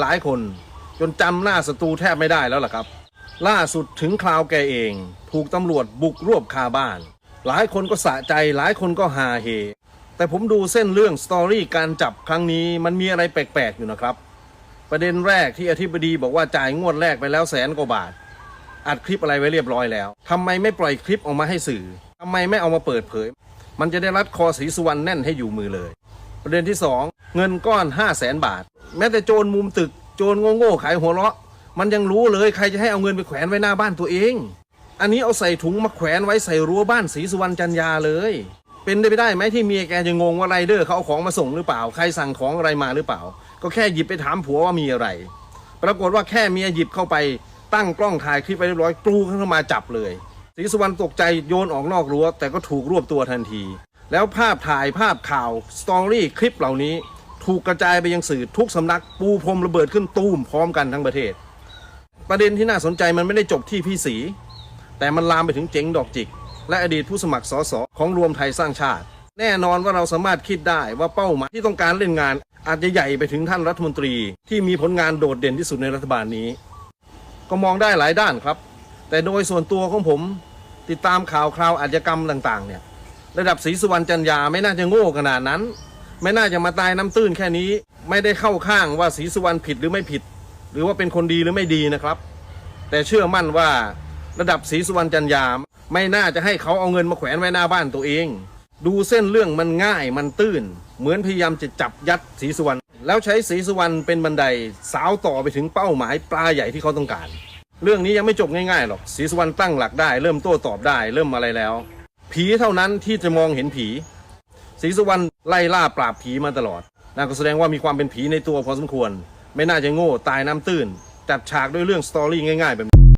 หลายคน จนจำหน้าศัตรูแทบไม่ได้แล้วล่ะครับ ล่าสุดถึงคราวแกเอง ถูกตำรวจบุกรวบคาบ้าน หลายคนก็สะใจหลายคนก็ฮาเฮแต่ผมดูเส้นเรื่องสตอรี่การจับครั้งนี้มันมีอะไรแปลกๆอยู่นะครับ ประเด็นแรกที่อธิบดีบอกว่าจ่ายงวดแรกไปแล้วแสนกว่าบาท อัดคลิปอะไรไว้เรียบร้อยแล้วทำไมไม่ปล่อยคลิปออกมาให้สื่อทำไมไม่เอามาเปิดเผย มันจะได้รัดคอศรีสุวรรณแน่นให้อยู่มือเลย ประเด็นที่ 2 เงินก้อน 5 0 0แสนบาท แม้แต่โจรมุมตึกโจรโง่ๆขายหัวเราะ มันยังรู้เลยใครจะให้เอาเงินไปแขวนไว้หน้าบ้านตัวเอง อันนี้เอาใส่ถุงมาแขวนไว้ใส่รั้วบ้านศรีสุวรรณจันยาเลย เป็นได้ไปได้ไหมที่เมียแกจะงงว่าไรเดอร์เขาเอาของมาส่งหรือเปล่า ใครสั่งของอะไรมาหรือเปล่า ก็แค่หยิบไปถามผัวว่ามีอะไร ปรากฏว่าแค่เมียหยิบเข้าไปตั้งกล้องถ่ายคลิปไว้เรียบร้อยกรูเข้ามาจับเลยศรีสุวรรณตกใจโยนออกนอกรั้วแต่ก็ถูกรวบตัวทันที แล้วภาพถ่ายภาพข่าวสตอรี่คลิปเหล่านี้ ถูกกระจายไปยังสื่อทุกสำนักปูพรมระเบิดขึ้นตูมพร้อมกันทั้งประเทศ ประเด็นที่น่าสนใจมันไม่ได้จบที่พี่สี แต่มันลามไปถึงเจ๋งดอกจิก และอดีตผู้สมัครสสของรวมไทยสร้างชาติ แน่นอนว่าเราสามารถคิดได้ว่าเป้าหมายที่ต้องการเล่นงาน อาจจะใหญ่ไปถึงท่านรัฐมนตรี ที่มีผลงานโดดเด่นที่สุดในรัฐบาลนี้ ก็มองได้หลายด้านครับ แต่โดยส่วนตัวของผมติดตามข่าวคราวอาชญากรรมต่าง ๆ เนี่ย ระดับศรีสุวรรณจันยาไม่น่าจะโง่ขนาดนั้น ไม่น่าจะมาตายน้ำตื้นแค่นี้ ไม่ได้เข้าข้างว่าศรีสุวรรณผิดหรือไม่ผิด หรือว่าเป็นคนดีหรือไม่ดีนะครับ แต่เชื่อมั่นว่าระดับศรีสุวรรณจันยาไม่น่าจะให้เขาเอาเงินมาแขวนไว้หน้าบ้านตัวเอง ดูเส้นเรื่องมันง่ายมันตื้น เหมือนพยายามจะจับยัดศรีสุวรรณแล้วใช้ศรีสุวรรณเป็นบันไดสาวต่อไปถึงเป้าหมายปลาใหญ่ที่เขาต้องการ เรื่องนี้ยังไม่จบง่ายๆหรอกศรีสุวรรณตั้งหลักได้ เริ่มโต้ตอบได้เริ่มอะไรแล้ว ผีเท่านั้นที่จะมองเห็นผี ศรีสุวรรณไล่ล่าปราบผีมาตลอดนั่นก็แสดงว่ามีความเป็นผีในตัวพอสมควร ไม่น่าจะโง่ตายน้ำตื้นจัดฉากด้วยเรื่องสตอรี่ง่ายๆแบบนี้